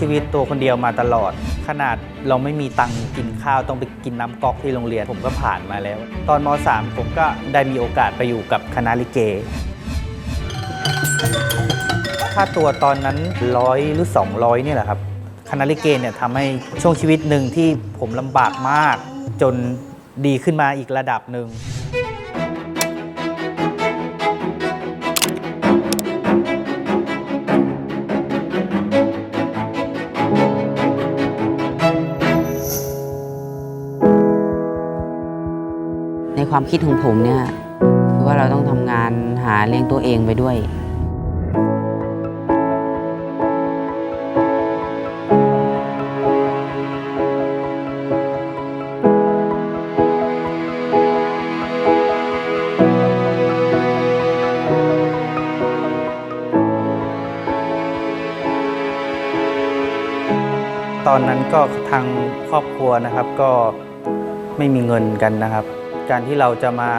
ชีวิตตัวคนเดียวมาตลอด ขนาดเราไม่มีตังค์กินข้าวต้องไปกินน้ำก๊อกที่โรงเรียนผมก็ผ่านมาแล้ว ตอนม .3 ผมก็ได้มีโอกาสไปอยู่กับคณะลิเกค่าตัวตอนนั้นร้อยหรือ 200เนี่ยแหละครับคณะลิเกเนี่ยทำให้ช่วงชีวิตหนึ่งที่ผมลำบากมาก จนดีขึ้นมาอีกระดับหนึ่ง ความคิดของผมเนี่ยคือว่าเราต้องทำงานหาเลี้ยงตัวเองไปด้วย ตอนนั้นก็ทางครอบครัวนะครับก็ไม่มีเงินกันนะครับ การที่เราจะมา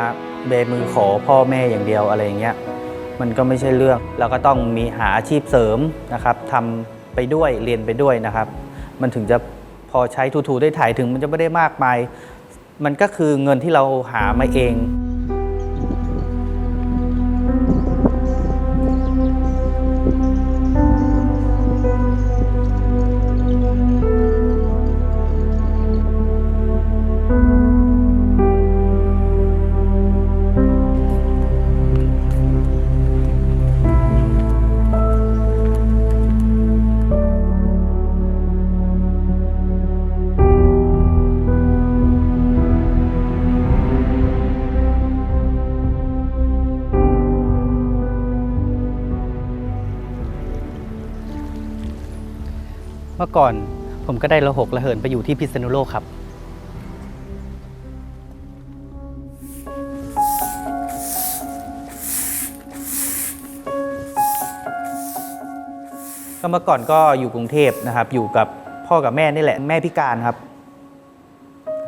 เบมือขอพ่อแม่อย่างเดียวอะไรเงี้ยมันก็ไม่ใช่เรื่อง เราก็ต้องมีหาอาชีพเสริมนะครับทำไปด้วยเรียนไปด้วยนะครับ มันถึงจะพอใช้ทูๆได้ถ่ายถึงมันจะไม่ได้มากมาย มันก็คือเงินที่เราหามาเอง มื่อก่อนผมก็ได้ระหกระเหินไปอยู่ที่พิษณุโลกครับ ก็เมื่อก่อนก็อยู่กรุงเทพนะครับ อยู่กับพ่อกับแม่นี่แหละ แม่พิการครับ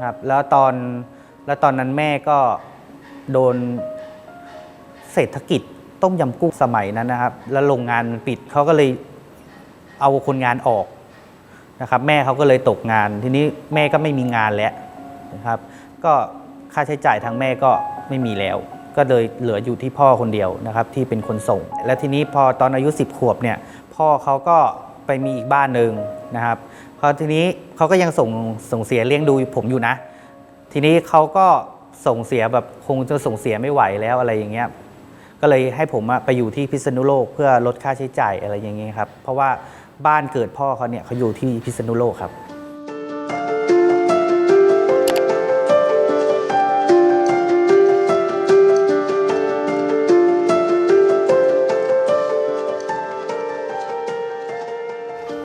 ครับ แล้วตอนแล้วตอนนั้นแม่ก็โดนเศรษฐกิจต้มยำกุ้งสมัยนั้นนะครับ แล้วโรงงานมันปิดเขาก็เลยเอาคนงานออก นะครับแม่เขาก็เลยตกงาน ทีนี้แม่ก็ไม่มีงานแล้วนะครับ ก็ค่าใช้จ่ายทางแม่ก็ไม่มีแล้ว ก็เลยเหลืออยู่ที่พ่อคนเดียวนะครับที่เป็นคนส่ง และทีนี้พอตอนอายุ 10 ขวบเนี่ยพ่อเขาก็ไปมีอีกบ้านหนึ่งนะครับพอทีนี้เขาก็ยังส่งส่งเสียเลี้ยงดูผมอยู่นะ ทีนี้เขาก็ส่งเสียแบบคงจะส่งเสียไม่ไหวแล้วอะไรอย่างเงี้ยก็เลยให้ผมไปอยู่ที่พิษณุโลกเพื่อลดค่าใช้จ่ายอะไรอย่างเงี้ยครับเพราะว่า บ้านเกิดพ่อเขาเนี่ยเขาอยู่ที่พิษณุโลกครับ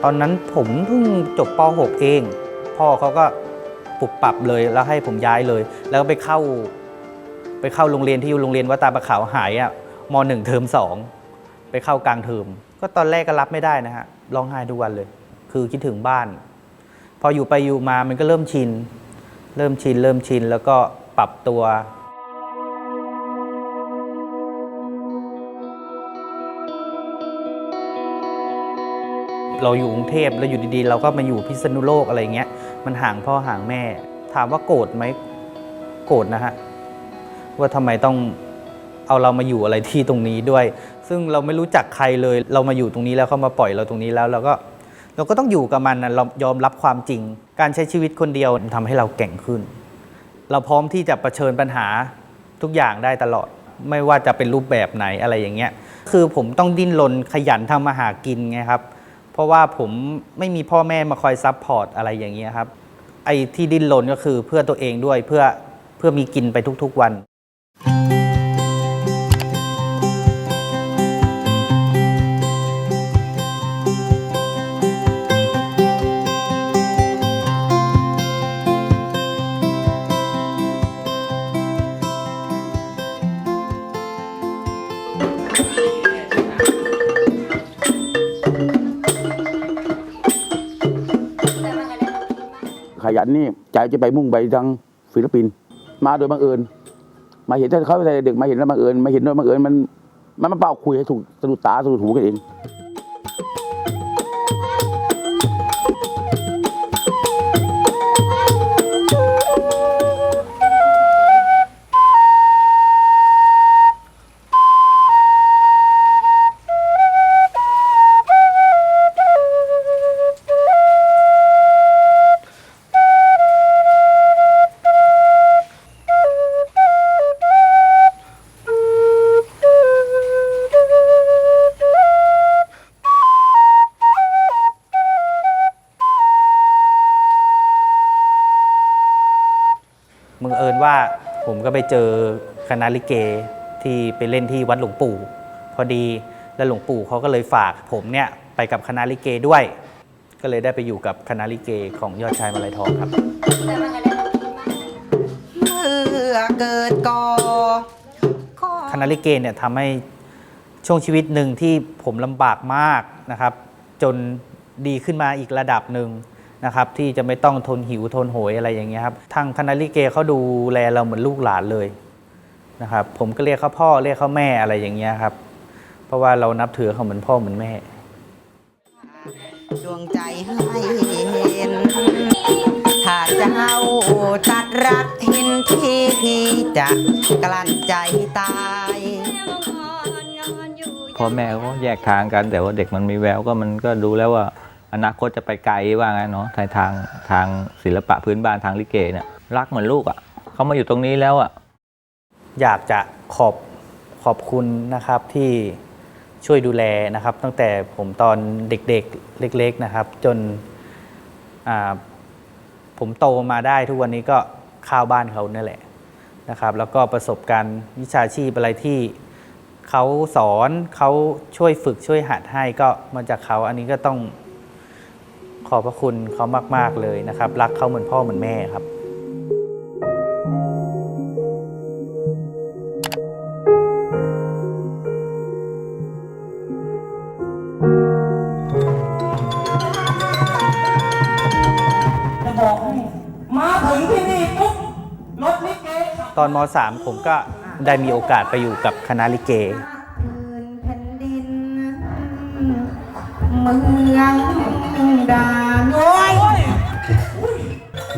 ตอนนั้นผมเพิ่งจบป .6 เอง พ่อเขาก็ปรับปรับเลยแล้วให้ผมย้ายเลย แล้วไปเข้าไปเข้าโรงเรียนที่อยู่โรงเรียนวัดตาประขาวหายอะมหนึ่งเทอมสองไปเข้ากลางเทอมก็ตอนแรกก็รับไม่ได้นะฮะ ร้องไห้ทุกวันเลย คือคิดถึงบ้าน พออยู่ไปอยู่มามันก็เริ่มชิน เริ่มชิน เริ่มชิน แล้วก็ปรับตัว เราอยู่กรุงเทพแล้วอยู่ดีๆ เราก็มาอยู่พิษณุโลกอะไรเงี้ย มันห่างพ่อห่างแม่ ถามว่าโกรธไหมโกรธนะฮะ ว่าทำไมต้องเอาเรามาอยู่อะไรที่ตรงนี้ด้วย ซึ่งเราไม่รู้จักใครเลย เรามาอยู่ตรงนี้แล้วเขามาปล่อยเราตรงนี้แล้วเราก็เราก็ต้องอยู่กับมันนะเรายอมรับความจริง การใช้ชีวิตคนเดียวทำให้เราแก่งขึ้น เราพร้อมที่จะะเผชิญปัญหาทุกอย่างได้ตลอด ไม่ว่าจะเป็นรูปแบบไหนอะไรอย่างเงี้ย คือผมต้องดิ้นรนขยันทำมาหากินไงครับ เพราะว่าผมไม่มีพ่อแม่มาคอยซัพพอร์ตอะไรอย่างเงี้ยครับ ไอ้ที่ดิ้นรนก็คือเพื่อตัวเองด้วยเพื่อเพื่อมีกินไปทุกๆวัน ยันนี่ใจจะไปมุ่งไปทางฟิลิปปินส์มาโดยบังเอิญมาเห็นถ้าเขาแต่เด็กมาเห็นแล้วบังเอิญมาเห็นโดยบังเอิญมันมันมาเป่าคุยให้ถูกสะดุดตาสะดุดหูกันเอง ก็ไปเจอคณะลิเกที่ไปเล่นที่วัดหลวงปู่ พอดีแล้วหลวงปู่เขาก็เลยฝากผมเนี่ยไปกับคณะลิเกด้วย ก็เลยได้ไปอยู่กับคณะลิเกของยอดชายมาลัยทองครับ เมื่อเกิดก่อก็คณะลิเกเนี่ยทำให้ช่วงชีวิตหนึ่งที่ผมลำบากมากนะครับ จนดีขึ้นมาอีกระดับหนึ่ง นะครับที่จะไม่ต้องทนหิวทนโหยอะไรอย่างเงี้ยครับทางคณะลิเกเขาดูแลเราเหมือนลูกหลานเลยนะครับผมก็เรียกเขาพ่อเรียกเขาแม่อะไรอย่างเงี้ยครับ เพราะว่าเรานับถือเขาเหมือนพ่อเหมือนแม่ ดวงใจให้เห็น ถ้าเจ้าตัดรักเห็นที่พี่จะกลั้นใจตายพ่อแม่เขาก็แยกทางกันแต่ว่าเด็กมันมีแววก็มันก็ดูแล้วว่า อนาคตจะไปไกลว่างั้นเนาะทางทางทางศิลปะพื้นบ้านทางลิเกเนี่ยรักเหมือนลูกอะ่ะเขามาอยู่ตรงนี้แล้วอะอยากจะขอบขอบคุณนะครับที่ช่วยดูแลนะครับ ตั้งแต่ผมตอนเด็กๆเล็ก ๆนะครับ จนอ่าผมโตมาได้ทุกวันนี้ก็ข้าวบ้านเขาเนี่ยแหละนะครับ แล้วก็ประสบการณ์วิชาชีพอะไรที่เขาสอนเขาช่วยฝึกช่วยหัดให้ก็มาจากเขาอันนี้ก็ต้อง ขอบพระคุณเขามาก ๆ เลยนะครับ รักเขาเหมือนพ่อเหมือนแม่ครับจะบอกให้มาถึงที่นี่ปุ๊บรถลิเกขับตอนม .3 ผมก็ได้มีโอกาสไปอยู่กับคณะลิเกพื้นแผ่นดินเมือง ดานโอ้ย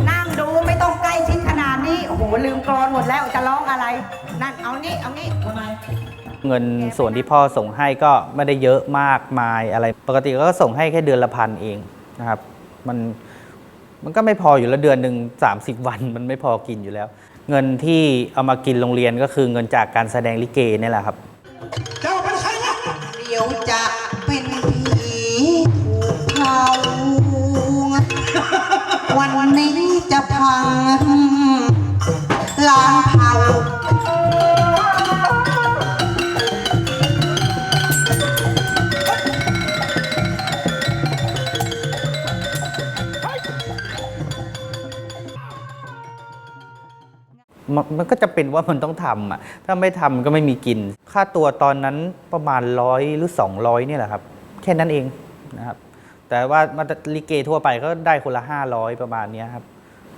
นั่งดูไม่ต้องใกล้ชิดขนาดนี้ โอ้โห ลืมกรอนหมดแล้วจะร้องอะไร นั่นเอานี่เอานี่เงินส่วนที่พ่อส่งให้ก็ไม่ได้เยอะมากมายอะไร ปกติก็ส่งให้แค่เดือนละพันเองนะครับ มันมันก็ไม่พออยู่แล้วเดือนหนึ่ง30 วันมันไม่พอกินอยู่แล้ว เงินที่เอามากินโรงเรียนก็คือเงินจากการแสดงลิเกนี่แหละครับ เจ้าเป็นใครวะเดี๋ยวจะ มันมันก็จะเป็นว่ามันต้องทำอะถ้าไม่ทำก็ไม่มีกิน ค่าตัวตอนนั้นประมาณร้อยหรือ 200เนี่ยแหละครับ แค่นั้นเองนะครับ แต่ว่ามาลิเกทั่วไปก็ได้คนละ 500 ประมาณนี้ครับ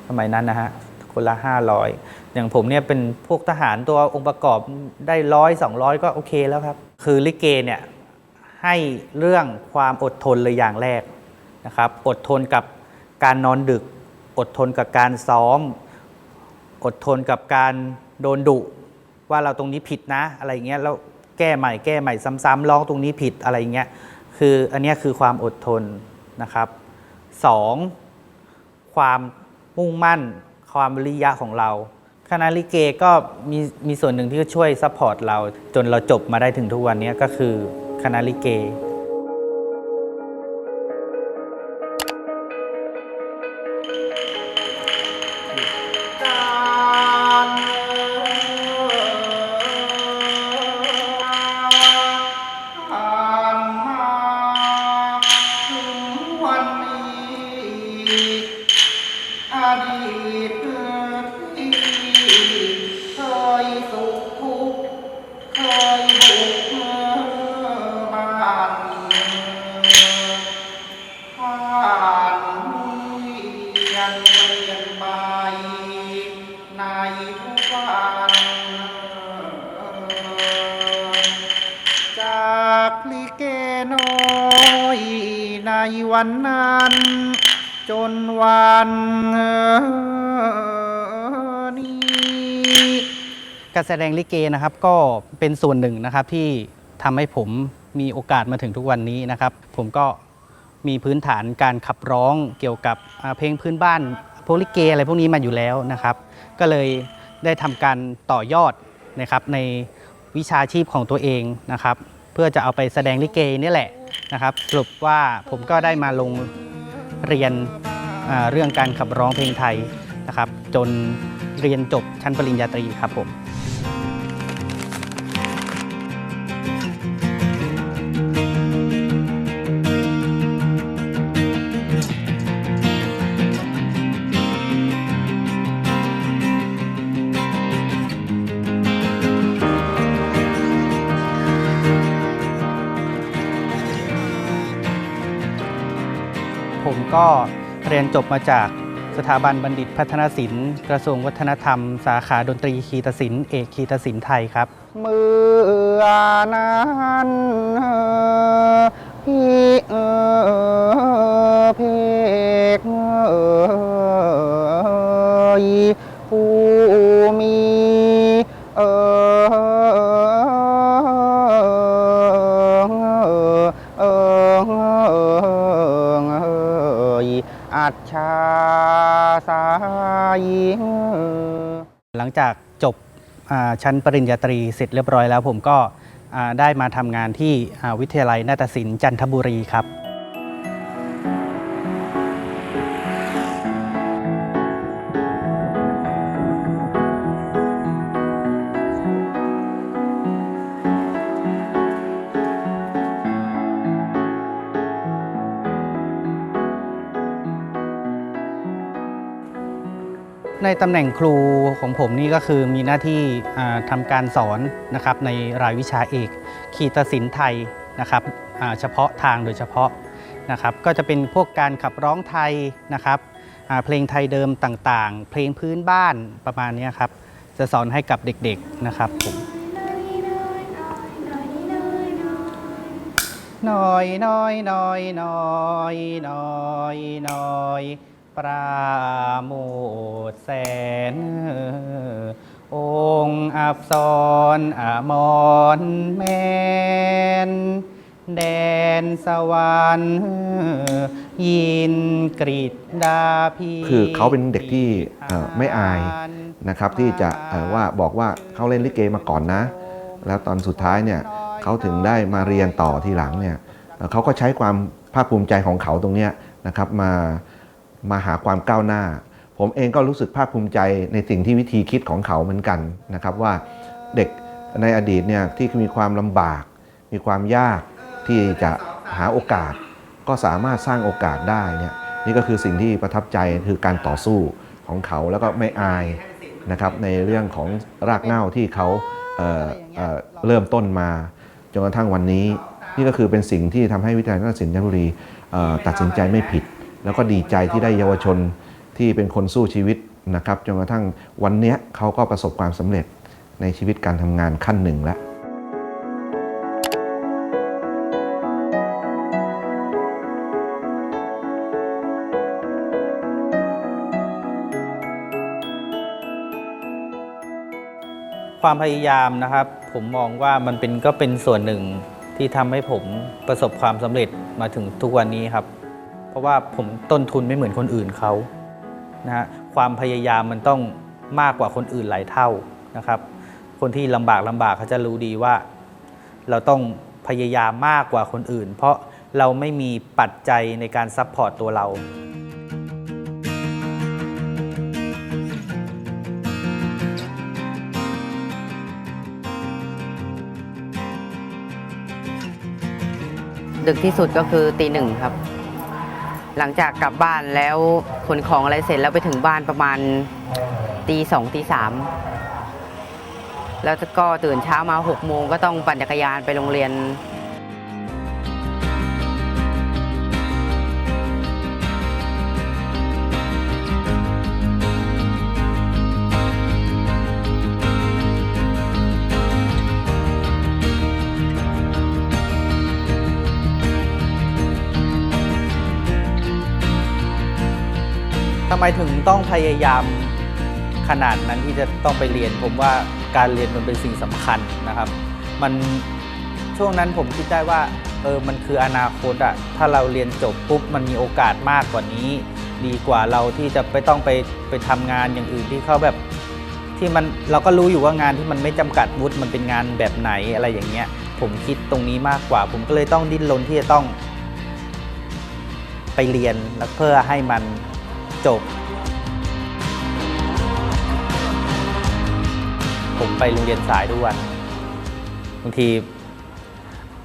สมัยนั้นนะฮะคนละ 500 อย่างผมเนี่ยเป็นพวกทหารตัวองค์ประกอบได้ร้อยสองร้อยก็โอเคแล้วครับ คือลิเกเนี่ยให้เรื่องความอดทนเลยอย่างแรกนะครับ อดทนกับการนอนดึก อดทนกับการซ้อม อดทนกับการโดนดุว่าเราตรงนี้ผิดนะอะไรเงี้ยแล้วแก้ใหม่แก้ใหม่ซ้ำๆร้องตรงนี้ผิดอะไรเงี้ยคืออันนี้คือความอดทนนะครับสองความมุ่งมั่น ความวิริยะของเราคณะลิเกก็มีมีส่วนหนึ่งที่ช่วยซัพพอร์ตเราจนเราจบมาได้ถึงทุกวันนี้ก็คือคณะลิเก การแสดงลิเกนะครับก็เป็นส่วนหนึ่งนะครับที่ทำให้ผมมีโอกาสมาถึงทุกวันนี้นะครับ ผมก็มีพื้นฐานการขับร้องเกี่ยวกับเพลงพื้นบ้านพวกลิเกอะไรพวกนี้มาอยู่แล้วนะครับ ก็เลยได้ทำการต่อยอดนะครับในวิชาชีพของตัวเองนะครับ เพื่อจะเอาไปแสดงลิเกนี่แหละนะครับสรุปว่าผมก็ได้มาลงเรียนเรื่องการขับร้องเพลงไทยนะครับ จนเรียนจบชั้นปริญญาตรีครับผม ก็เรียนจบมาจากสถาบันบัณฑิตพัฒนศิลป์ กระทรวงวัฒนธรรม สาขาดนตรีคีตศิลป์เอกคีตศิลป์ไทยครับ เมื่อนั้นพี่เออเพกเอยผู้มีเออเออ อัจฉาสายหลังจากจบชั้นปริญญาตรีเสร็จเรียบร้อยแล้วผมก็ได้มาทำงานที่วิทยาลัยนาฏศิลป์จันทบุรีครับ ตำแหน่งครูของผมนี่ก็คือมีหน้าที่ทำการสอนนะครับในรายวิชาเอกคีตศิลป์ไทยนะครับเฉพาะทางโดยเฉพาะนะครับก็จะเป็นพวกการขับร้องไทยนะครับเพลงไทยเดิมต่างๆ เพลงพื้นบ้านประมาณนี้ครับจะสอนให้กับเด็กๆนะครับผมน้อยน้อยน้อยน้อยน้อยน้อย ปราโมทแสน องค์อับสรอมรแมนแดนสวรรค์ยินกริดดาพีคือเขาเป็นเด็กที่ไม่อายนะครับ ที่จะว่าบอกว่าเขาเล่นลิเกมาก่อนนะ แล้วตอนสุดท้ายเนี่ยเขาถึงได้มาเรียนต่อทีหลังเนี่ยเอ่อเขาก็ใช้ความภาคภูมิใจของเขาตรงเนี้ยนะครับมา มาหาความก้าวหน้า ผมเองก็รู้สึกภาคภูมิใจในสิ่งที่วิธีคิดของเขาเหมือนกันนะครับว่าเด็กในอดีตเนี่ยที่มีความลำบาก มีความยากที่จะหาโอกาส ก็สามารถสร้างโอกาสได้เนี่ยนี่ก็คือสิ่งที่ประทับใจคือการต่อสู้ของเขาแล้วก็ไม่อายนะครับในเรื่องของรากเหง้าที่เขาเเเริ่มต้นมาจนกระทั่งวันนี้ นี่ก็คือเป็นสิ่งที่ทำให้วิทยาลัยนาฏศิลป์จันทบุรีเอ่อตัดสินใจไม่ผิด แล้วก็ดีใจที่ได้เยาวชนที่เป็นคนสู้ชีวิตนะครับจนกระทั่งวันเนี้ยเขาก็ประสบความสำเร็จในชีวิตการทำงานขั้นหนึ่งแล้วความพยายามนะครับ ผมมองว่ามันเป็นก็เป็นส่วนหนึ่งที่ทำให้ผมประสบความสำเร็จมาถึงทุกวันนี้ครับ เพราะว่าผมต้นทุนไม่เหมือนคนอื่นเขานะฮะความพยายามมันต้องมากกว่าคนอื่นหลายเท่านะครับ คนที่ลำบากลำบากเขาจะรู้ดีว่า เราต้องพยายามมากกว่าคนอื่น เพราะเราไม่มีปัจจัยในการซัพพอร์ตตัวเราดึกที่สุดก็คือตีหนึ่งครับ หลังจากกลับบ้านแล้วขนของอะไรเสร็จแล้วไปถึงบ้านประมาณตีสองตีสามแล้วก็ตื่นเช้ามาหกโมงก็ต้องปั่นจักรยานไปโรงเรียน ทำไมถึงต้องพยายามขนาดนั้นที่จะต้องไปเรียน ผมว่าการเรียนมันเป็นสิ่งสำคัญนะครับ มันช่วงนั้นผมคิดได้ว่าเออมันคืออนาคตอะถ้าเราเรียนจบปุ๊บมันมีโอกาสมากกว่านี้ ดีกว่าเราที่จะไปต้องไปไปทำงานอย่างอื่นที่เขาแบบที่มันเราก็รู้อยู่ว่างานที่มันไม่จำกัดวุฒิมันเป็นงานแบบไหนอะไรอย่างเงี้ย ผมคิดตรงนี้มากกว่า ผมก็เลยต้องดิ้นรนที่จะต้อง ไปเรียนแล้วเพื่อให้มัน จบ ผมไปโรงเรียนสายทุกวันบางที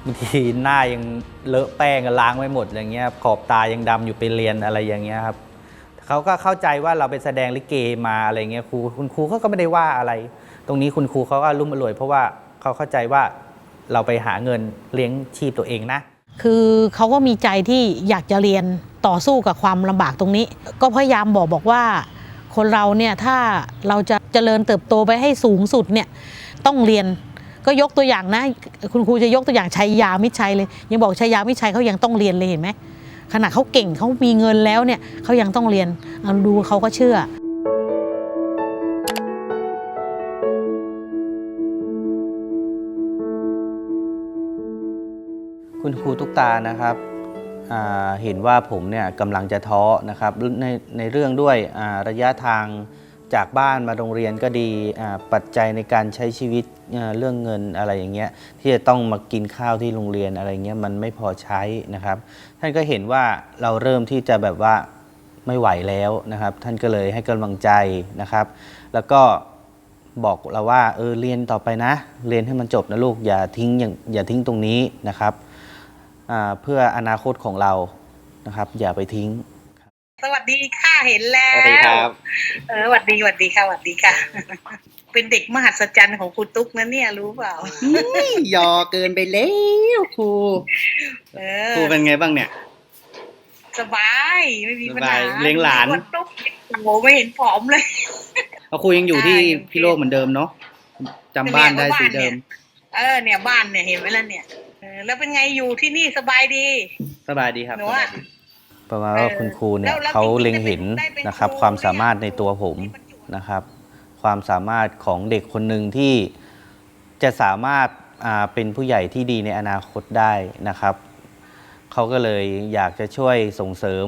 บางทีหน้ายังเลอะแป้งล้างไม่หมดอย่างเงี้ยขอบตายังดำอยู่ไปเรียนอะไรอย่างเงี้ยครับเขาก็เข้าใจว่าเราไปแสดงลิเกมาอะไรเงี้ยครูคุณครูเขาก็ไม่ได้ว่าอะไร ตรงนี้คุณครูเขาก็รุ่มอร่วย เพราะว่าเขาเข้าใจว่าเราไปหาเงินเลี้ยงชีพตัวเองนะ คือเขาก็มีใจที่อยากจะเรียน ต่อสู้กับความลำบากตรงนี้ ก็พยายามบอกบอกว่า คนเราเนี่ยถ้าเราจะเจริญเติบโตไปให้สูงสุดเนี่ยต้องเรียนก็ยกตัวอย่างนะคุณครูจะยกตัวอย่างชัยยามิชัยเลย ยังบอกชัยยามิชัยเขายังต้องเรียนเลยเห็นไหมขณะเขาเก่งเขามีเงินแล้วเนี่ยเขายังต้องเรียนดูเขาก็เชื่อคุณครูตุ๊กตานะครับ เห็นว่าผมเนี่ยกำลังจะท้อนะครับในในเรื่องด้วยระยะทางจากบ้านมาโรงเรียนก็ดีปัจจัยในการใช้ชีวิตเรื่องเงินอะไรอย่างเงี้ยที่จะต้องมากินข้าวที่โรงเรียนอะไรเงี้ยมันไม่พอใช้นะครับ ท่านก็เห็นว่าเราเริ่มที่จะแบบว่าไม่ไหวแล้วนะครับ ท่านก็เลยให้กำลังใจนะครับ แล้วก็บอกเราว่าเออเรียนต่อไปนะ เรียนให้มันจบนะลูกอย่าทิ้งอย่าอย่าทิ้งตรงนี้นะครับ เพื่ออนาคตของเรานะครับ อย่าไปทิ้ง สวัสดีค่ะเห็นแล้วสวัสดีครับ เออสวัสดีสวัสดีค่ะสวัสดีค่ะ เป็นเด็กมหัศจรรย์ของครูตุ๊กนะเนี่ยรู้เปล่ายอเกินไปแล้วครูเอครูอเป็นไงบ้างเนี่ย สบายไม่มีปัญหาสบายเลี้ยงหลานครูตุ๊กโอ้โหไม่เห็นผอมเลยเอาครูยังอยู่ที่ใช่พี่โลกเหมือนเดิมเนาะจำบ้านได้สีเดิม เออเนี่ยบ้านเนี่ยเห็นไหมล่ะเนี่ยเออ แล้วเป็นไงอยู่ที่นี่สบายดี สบายดีครับหนูสว่าบายดีประมาณว่าเออคุณครูเนี่แล้ยวแล้วเขาจริงๆเล็งเห็นได้เป็นนะครับครูความสามารถในตัวผมที่บรรจุนะครับ ความสามารถของเด็กคนหนึ่งที่จะสามารถอ่าเป็นผู้ใหญ่ที่ดีในอนาคตได้นะครับเขาก็เลยอยากจะช่วยส่งเสริม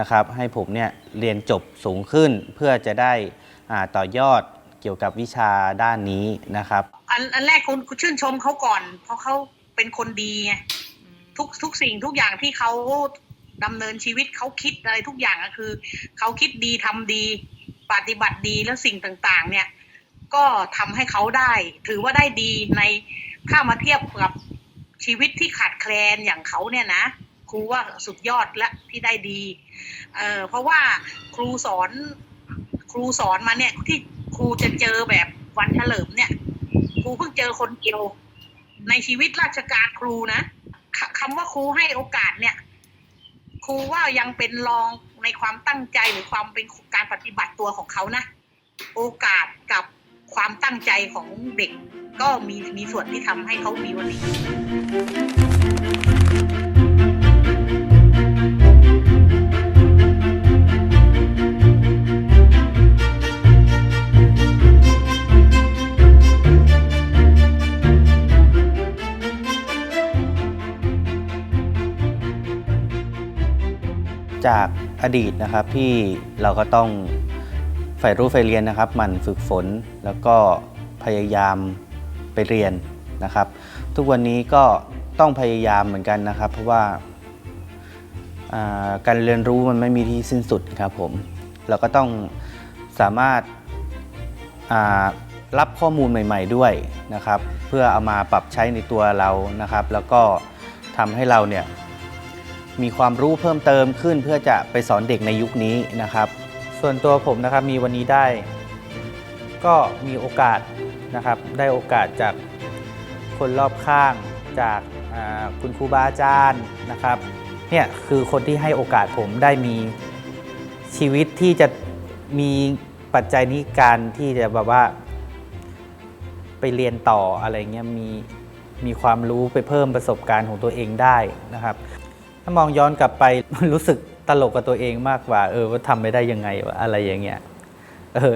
นะครับ ให้ผมเนี่ยเรียนจบสูงขึ้นเพื่อจะได้อ่าต่อยอดเกี่ยวกับวิชาด้านนี้นะครับ อันอันแรกคุณคุณชื่นชมเขาก่อน เพราะเขา เป็นคนดีไงทุกทุกสิ่งทุกอย่างที่เขาดำเนินชีวิตเขาคิดอะไรทุกอย่างก็คือเขาคิดดีทำดี ปฏิบัติดีแล้วสิ่งต่างๆ เนี่ย ก็ทำให้เขาได้ ถือว่าได้ดีในถ้ามาเทียบกับชีวิตที่ขาดแคลนอย่างเขาเนี่ยนะครูว่าสุดยอดและที่ได้ดีเอ่อเพราะว่าครูสอนครูสอนมาเนี่ยที่ครูจะเจอแบบวันเฉลิมเนี่ยครูเพิ่งเจอคนเดียว ในชีวิตราชการครูนะคคำว่าครูให้โอกาสเนี่ย ครูว่ายังเป็นรองในความตั้งใจหรือความเป็นการปฏิบัติตัวของเขานะ โอกาสกับความตั้งใจของเด็ก ก็มีมีส่วนที่ทำให้เขามีวันนี้ จากอดีตนะครับที่เราก็ต้องใฝ่รู้ใฝ่เรียนนะครับหมั่นฝึกฝนแล้วก็พยายามไปเรียนนะครับ ทุกวันนี้ก็ต้องพยายามเหมือนกันนะครับ เพราะว่าการเรียนรู้มันไม่มีที่สิ้นสุดครับผม เราก็ต้องสามารถรับข้อมูลใหม่ ๆด้วยนะครับ เพื่อเอามาปรับใช้ในตัวเรานะครับ แล้วก็ทำให้เราเนี่ย มีความรู้เพิ่มเติมขึ้น เพื่อจะไปสอนเด็กในยุคนี้นะครับ ส่วนตัวผมนะครับมีวันนี้ได้ ก็มีโอกาสนะครับ ได้โอกาสจากคนรอบข้างจากคุณครูบาอาจารย์นะครับเนี่ยคือคนที่ให้โอกาสผมได้มีชีวิตที่จะมีปัจจัยนี้การที่จะแบบว่า ไปเรียนต่ออะไรเงี้ยมีมีความรู้ไปเพิ่มประสบการณ์ของตัวเองได้นะครับ ถ้ามองย้อนกลับไปรู้สึกตลกกับตัวเองมากกว่า เออว่าทำไม่ได้ยังไงวะอะไรอย่างเงี้ยเออ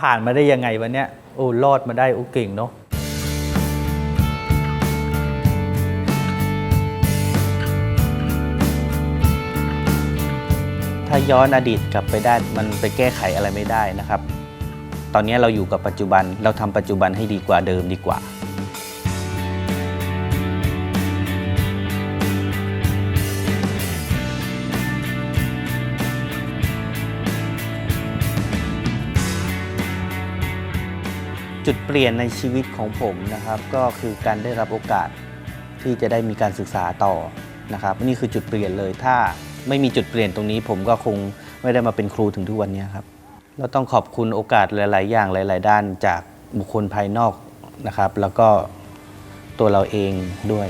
ผ่านมาได้ยังไงวะเนี้ยโอ้รอดมาได้โอ้เก่งเนาะถ้าย้อนอดีตกลับไปได้มันไปแก้ไขอะไรไม่ได้นะครับ ตอนนี้เราอยู่กับปัจจุบันเราทำปัจจุบันให้ดีกว่าเดิมดีกว่า จุดเปลี่ยนในชีวิตของผมนะครับก็คือการได้รับโอกาสที่จะได้มีการศึกษาต่อนะครับนี่คือจุดเปลี่ยนเลยถ้าไม่มีจุดเปลี่ยนตรงนี้ ผมก็คงไม่ได้มาเป็นครูถึงทุกวันนี้ครับเราต้องขอบคุณโอกาสหลาย ๆ อย่างหลาย ๆ ด้านจากบุคคลภายนอกนะครับ แล้วก็ตัวเราเองด้วย